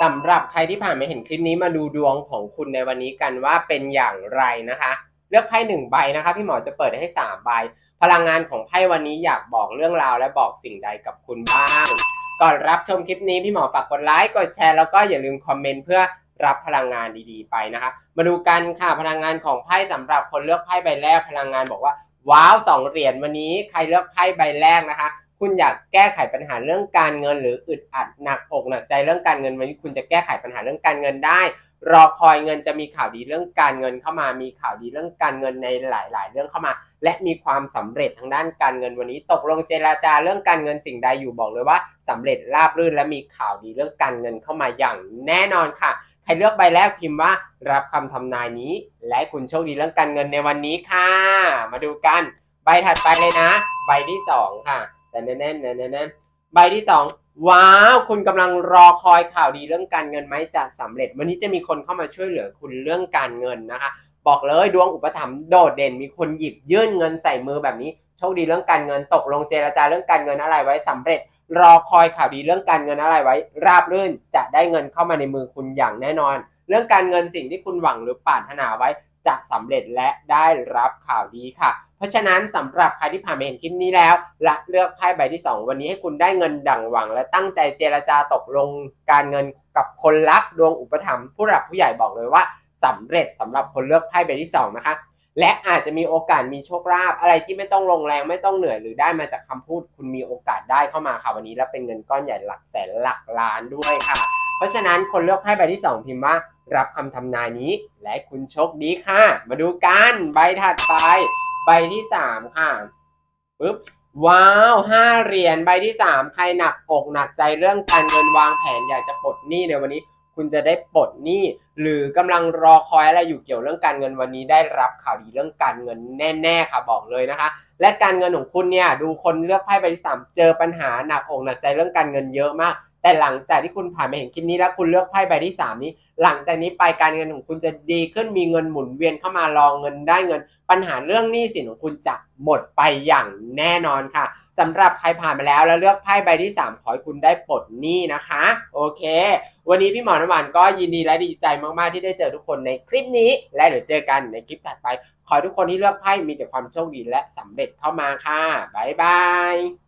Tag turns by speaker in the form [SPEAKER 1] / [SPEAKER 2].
[SPEAKER 1] สำหรับใครที่ผ่านมาเห็นคลิปนี้มาดูดวงของคุณในวันนี้กันว่าเป็นอย่างไรนะคะ เลือกไพ่หนึ่งใบนะคะพี่หมอจะเปิดให้สามใบ พลังงานของไพ่วันนี้อยากบอกเรื่องราวและบอกสิ่งใดกับคุณบ้าง ก่อนรับชมคลิปนี้พี่หมอฝากกดไลค์กดแชร์แล้วก็อย่าลืมคอมเมนต์เพื่อรับพลังงานดีๆไปนะคะ มาดูกันค่ะพลังงานของไพ่สำหรับคนเลือกไพ่ใบแรก พลังงานบอกว่าว้าวสองเหรียญวันนี้ใครเลือกไพ่ใบแรกนะคะ คุณอยากแก้ไขปัญหาเรื่องการเงิน หรืออึดอัดหนักอกหนักใจเรื่องการเงินวันนี้คุณจะแก้ไขปัญหาเรื่องการเงินได้ รอคอยเงินจะมีข่าวดีเรื่องการเงินเข้ามา มีข่าวดีเรื่องการเงินในหลาย ๆ เรื่องเข้ามา และมีความสำเร็จทางด้านการเงินวันนี้ ตกลงเจราจาเรื่องการเงินสิ่งใดอยู่บอกเลยว่าสำเร็จราบรื่นและมีข่าวดีเรื่องการเงินเข้ามาอย่างแน่นอนค่ะใครเลือกใบแรกพิมพ์ว่า รับคำทำนายนี้ และคุณโชคดีเรื่องการเงินในวันนี้ค่ะ มาดูกัน ใบถัดไปเลยนะ ใบที่สองค่ะ แต่แน่นๆแน่นๆใบที่สองว้าว คุณกำลังรอคอยข่าวดีเรื่องการเงินไหมจะสำเร็จ วันนี้จะมีคนเข้ามาช่วยเหลือคุณเรื่องการเงินนะคะ บอกเลยดวงอุปถัมภ์โดดเด่นมีคนหยิบยื่นเงินใส่มือแบบนี้โชคดีเรื่องการเงินตกลงเจรจาเรื่องการเงินอะไรไว้สำเร็จ รอคอยข่าวดีเรื่องการเงินอะไรไว้ ราบรื่นจะได้เงินเข้ามาในมือคุณอย่างแน่นอน เรื่องการเงินสิ่งที่คุณหวังหรือปรารถนาไว้ จะสำเร็จและได้รับข่าวดีค่ะ เพราะฉะนั้นสำหรับใครที่ผ่านมาเห็นคลิปนี้แล้ว และเลือกไพ่ใบที่ 2 วันนี้ให้คุณได้เงินดังหวัง และตั้งใจเจรจาตกลงการเงินกับคนรักดวงอุปถัมภ์ผู้หลักผู้ใหญ่บอกเลยว่าสำเร็จสำหรับคนเลือกไพ่ใบที่ 2 นะคะและอาจจะมีโอกาสมีโชคลาภอะไรที่ไม่ต้องลงแรงไม่ต้องเหนื่อยหรือได้มาจากคำพูด คุณมีโอกาสได้เข้ามาค่ะวันนี้ และเป็นเงินก้อนใหญ่หลักแสนหลักล้านด้วยค่ะ เพราะฉะนั้นคนเลือกไพ่ใบที่ 2 พิมพ์ว่า รับคำทำนายนี้ และคุณโชคดีค่ะ มาดูกันใบถัดไป ใบที่3ค่ะปึ๊บว้าวห้าเหรียญใบที่3ใครหนักอกหนักใจเรื่องการเงินวางแผนอยากจะปลดหนี้ในวันนี้ คุณจะได้ปลดหนี้ หรือกำลังรอคอยอะไรอยู่เกี่ยวเรื่องการเงินวันนี้ได้รับข่าวดีเรื่องการเงินแน่ ๆ ค่ะบอกเลยนะคะ และการเงินของคุณเนี่ยดูคนเลือกไพ่ใบที่สามเจอปัญหาหนักอกหนักใจเรื่องการเงินเยอะมาก แต่หลังจากที่คุณผ่านมาเห็นคลิปนี้แล้วคุณเลือกไพ่ใบที่สามนี้ หลังจากนี้ไปการเงินของคุณจะดีขึ้นมีเงินหมุนเวียนเข้ามารองเงินได้เงิน ปัญหาเรื่องหนี้สินของคุณจะหมดไปอย่างแน่นอนค่ะสำหรับใครผ่านมาแล้วแล้วเลือกไพ่ใบที่ 3 ขอให้คุณได้ปลดหนี้นะคะ โอเค วันนี้พี่หมอน้ำหวานก็ยินดีและดีใจมากๆที่ได้เจอทุกคนในคลิปนี้ และเดี๋ยวเจอกันในคลิปถัดไป ขอทุกคนที่เลือกไพ่มีแต่ความโชคดีและสำเร็จเข้ามาค่ะบ๊ายบาย